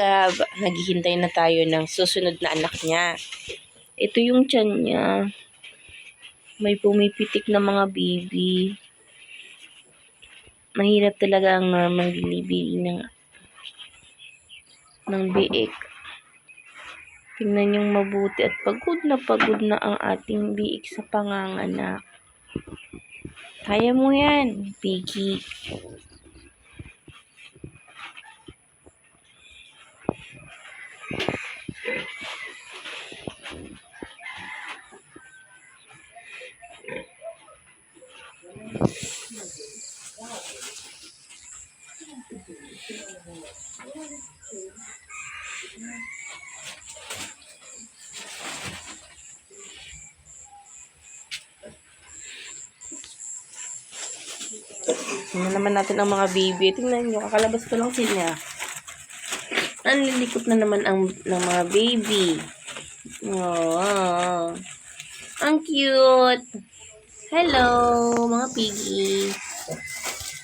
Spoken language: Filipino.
Gab, naghihintay na tayo ng susunod na anak niya. Ito yung tiyan niya. May pumipitik na mga baby. Mahirap talaga ang normal delivery ng ng biik. Tingnan yung mabuti at pagod na pagod na ang ating biik sa panganganak. Kaya mo yan, Piggy. Tingnan naman natin ang mga baby. Tingnan nyo, kakalabas ko lang sila. Ang lilikot na naman ang ng mga baby. Oh, ang cute. Hello, mga piggy.